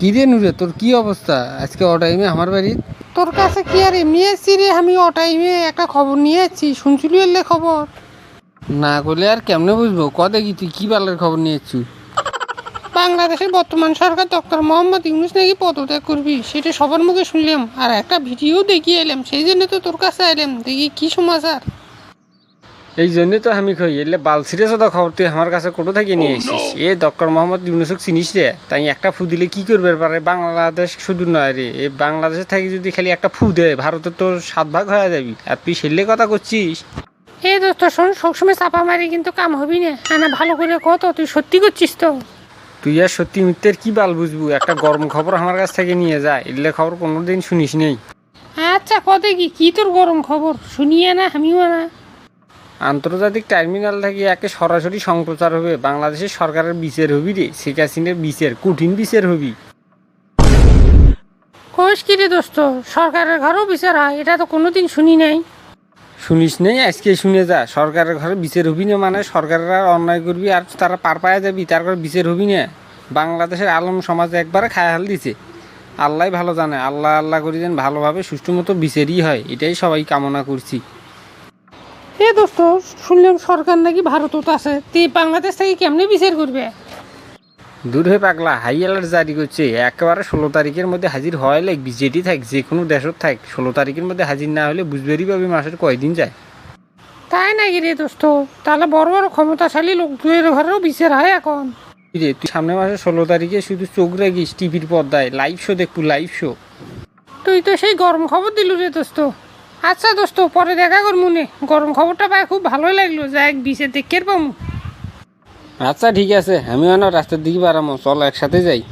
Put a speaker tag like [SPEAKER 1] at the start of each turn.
[SPEAKER 1] কি রে নুরে তোর কি অবস্থা? আজকে ও টাইমে আমার বাড়ি
[SPEAKER 2] তোর কাছে কি আর এমনি এসছি রে? আমি ও টাইমে একটা খবর নিয়ে এসছি শুনছিলি এলে খবর?
[SPEAKER 1] না করলে আর কেমনে বুঝব? ক দেখি তুই কি বালের খবর নিয়েছু
[SPEAKER 2] বাংলাদেশের বর্তমান সরকার ডক্টর মোহাম্মদ ইউনুস নাকি পদত্যাগ করবি? সেটা সবার মুখে শুনলাম আর একটা ভিডিও দেখিয়ে এলাম সেই জন্য তো তোর কাছে এলাম দেখি কি সমাচার?
[SPEAKER 1] এই জন্যই তো আমি কই এলে বাল সিরিয়াস তো খবর তুই আমার কাছে কোটো থেকে নিয়ে এসিস এ ডক্টর মোহাম্মদ ইউনুসক চিনিস রে? তাই একটা ফু দিলে কি করবে পারে? বাংলাদেশ শুধু নয় রে এই বাংলাদেশে থাকি যদি খালি একটা ফু দেয় ভারতের তোর সাত ভাগ হয়ে যাবি। আর তুই সেলে কথা করছিস?
[SPEAKER 2] এ দোস্ত শোন সবসময় চাপা মারি কিন্তু কাম হবি না। হ্যাঁ ভালো করে কত তুই সত্যি করছিস তো?
[SPEAKER 1] তুই আর সত্যি মিথ্যের কি বাল বুঝবু? একটা গরম খবর আমার কাছ থেকে নিয়ে যা এলে খবর কোনোদিন শুনিস নেই।
[SPEAKER 2] আচ্ছা কত কি? কি তোর গরম খবর? শুনিয়ে না আমিও না।
[SPEAKER 1] আন্তর্জাতিক টার্মিনাল থেকে একে সরাসরি সম্প্রচার হবে বাংলাদেশের সরকারের বিচার হবি রে শেখ হাসিনের বিচার কঠিন বিচার হবি।
[SPEAKER 2] কোষ কি রে দোস্ত সরকারের ঘরেও বিচার হয় এটা তো কোনোদিন শুনি নাই।
[SPEAKER 1] শুনিস নেই? আজকে শুনে যা সরকারের ঘরে বিচার হবি না মানে সরকারের আর অন্যায় করবি আর তারা পার পায়ে যাবি তার ঘরে বিচার হবি না। বাংলাদেশের আলম সমাজ একবারে খায় হাল দিছে। আল্লাহ ভালো জানে আল্লাহ আল্লাহ করি যেন ভালোভাবে সুষ্ঠু মতো বিচারই হয় এটাই সবাই কামনা করছি।
[SPEAKER 2] এ দোস্ত শুনলাম সরকার নাকি ভারতত আছে তে বাংলাদেশ থেকে কেমনে বিচার করবে?
[SPEAKER 1] দূর হয়ে পাগলা হাই অ্যালার্ট জারি করছে। একেবারে ষোলো তারিখের মধ্যে হাজির হয় লাগবি। যেটি থাক যে কোনো দেশত থাক ষোলো তারিখের মধ্যে হাজির না হলে বুঝবেরই পাবি মাসের কয়দিন যায়।
[SPEAKER 2] তাই নাকি রে দোস্ত? তাহলে বড় বড় ক্ষমতাশালী লোক দুয়ের ঘরেও বিচার হয় এখন।
[SPEAKER 1] রে তুই সামনে মাসে ষোলো তারিখে শুধু চোখ রাখিস টিভির পর্দায় লাইভ শো দেখব লাইভ শো
[SPEAKER 2] তুই তো সেই গরম খবর দিলু রে দোস্ত। আচ্ছা দোস্ত, পরে দেখা কর মনে গরম খবরটা পায় খুব ভালোই লাগল। যা এক বিষে দেখে পামু?
[SPEAKER 1] আচ্ছা ঠিক আছে। আমিও না রাস্তার দিকে বাড়ামো। চল একসাথে যাই।